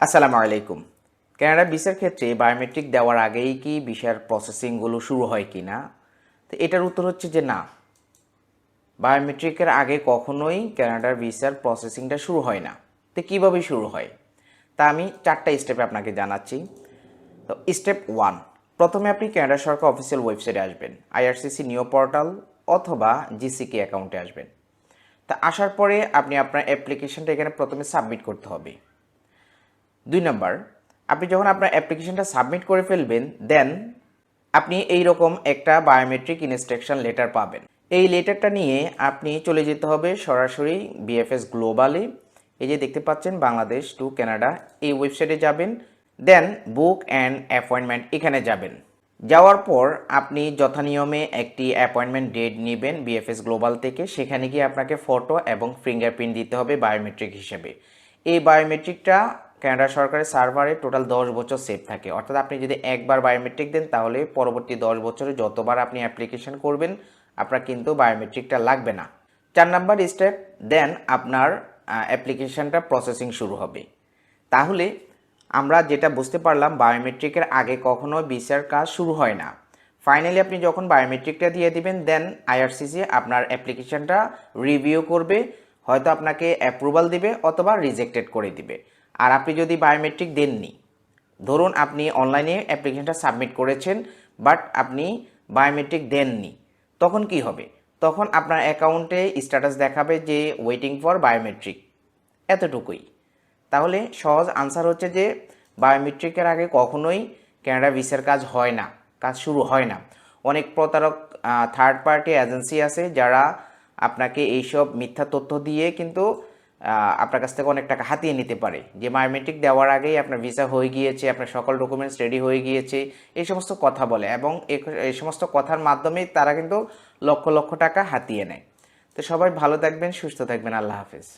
আসসালামু আলাইকুম। কানাডা ভিসার ক্ষেত্রে বায়োমেট্রিক দেওয়ার আগেই কি ভিসার প্রসেসিংগুলো শুরু হয় কি না? তো এটার উত্তর হচ্ছে যে না। বায়োমেট্রিকের আগে কখনোই কানাডার ভিসার প্রসেসিংটা শুরু হয় না। তো কীভাবে শুরু হয়? তা আমি চারটা স্টেপে আপনাকে জানাচ্ছি। তো স্টেপ ওয়ান প্রথমে আপনি কানাডা সরকার অফিসিয়াল ওয়েবসাইটে আসবেন আইআরসিসি নিও পোর্টাল অথবা জিসিকে অ্যাকাউন্টে আসবেন। তা আসার পরে আপনি আপনার অ্যাপ্লিকেশনটা এখানে প্রথমে সাবমিট করতে হবে। দুই নম্বর, আপনি যখন আপনার অ্যাপ্লিকেশনটা সাবমিট করে ফেলবেন দেন আপনি এই রকম একটা বায়োমেট্রিক ইনস্ট্রাকশন লেটার পাবেন। এই লেটারটা নিয়ে আপনি চলে যেতে হবে সরাসরি বিএফএস গ্লোবালে এই যে দেখতে পাচ্ছেন, বাংলাদেশ টু কানাডা এই ওয়েবসাইটে যাবেন দেন বুক অ্যান্ড অ্যাপয়েন্টমেন্ট এখানে যাবেন। যাওয়ার পর আপনি যথানিয়মে একটি অ্যাপয়েন্টমেন্ট ডেট নেবেন বিএফএস গ্লোবাল থেকে। সেখানে গিয়ে আপনাকে ফটো এবং ফিঙ্গারপ্রিন্ট দিতে হবে বায়োমেট্রিক হিসেবে। এই বায়োমেট্রিকটা কানাডা সরকারের সার্ভারে টোটাল দশ বছর সেভ থাকে। অর্থাৎ আপনি যদি একবার বায়োমেট্রিক দেন, তাহলে পরবর্তী দশ বছরে যতবার আপনি অ্যাপ্লিকেশন করবেন, আপনার কিন্তু বায়োমেট্রিকটা লাগবে না। চার নাম্বার স্টেপ, দেন আপনার অ্যাপ্লিকেশনটা প্রসেসিং শুরু হবে। তাহলে আমরা যেটা বুঝতে পারলাম, বায়োমেট্রিকের আগে কখনো ভিসার কাজ শুরু হয় না। ফাইনালি আপনি যখন বায়োমেট্রিকটা দিয়ে দিবেন, দেন আইআরসিসি আপনার অ্যাপ্লিকেশনটা রিভিউ করবে, হয়তো আপনাকে অ্যাপ্রুভাল দিবে অথবা রিজেক্টেড করে দিবে। আর আপনি যদি বায়োমেট্রিক দেননি, ধরুন আপনি অনলাইনে অ্যাপ্লিকেশনটা সাবমিট করেছেন বাট আপনি বায়োমেট্রিক দেননি, তখন কি হবে? তখন আপনার অ্যাকাউন্টে স্ট্যাটাস দেখাবে যে ওয়েটিং ফর বায়োমেট্রিক এতটুকুই। তাহলে সহজ আনসার হচ্ছে যে বায়োমেট্রিকের আগে কখনোই ক্যানাডা ভিসার কাজ হয় না, কাজ শুরু হয় না। অনেক প্রতারক থার্ড পার্টি এজেন্সি আছে যারা আপনাকে এইসব মিথ্যা তথ্য দিয়ে কিন্তু আপনার কাছ থেকে অনেক টাকা হাতিয়ে নিতে পারে। যে বায়োমেট্রিক দেওয়ার আগেই আপনার ভিসা হয়ে গিয়েছে, আপনার সকল ডকুমেন্টস রেডি হয়ে গিয়েছে, এই সমস্ত কথা বলে এবং এই সমস্ত কথার মাধ্যমে তারা কিন্তু লক্ষ লক্ষ টাকা হাতিয়ে নেয়। তো সবাই ভালো থাকবেন, সুস্থ থাকবেন, আল্লাহ হাফেজ।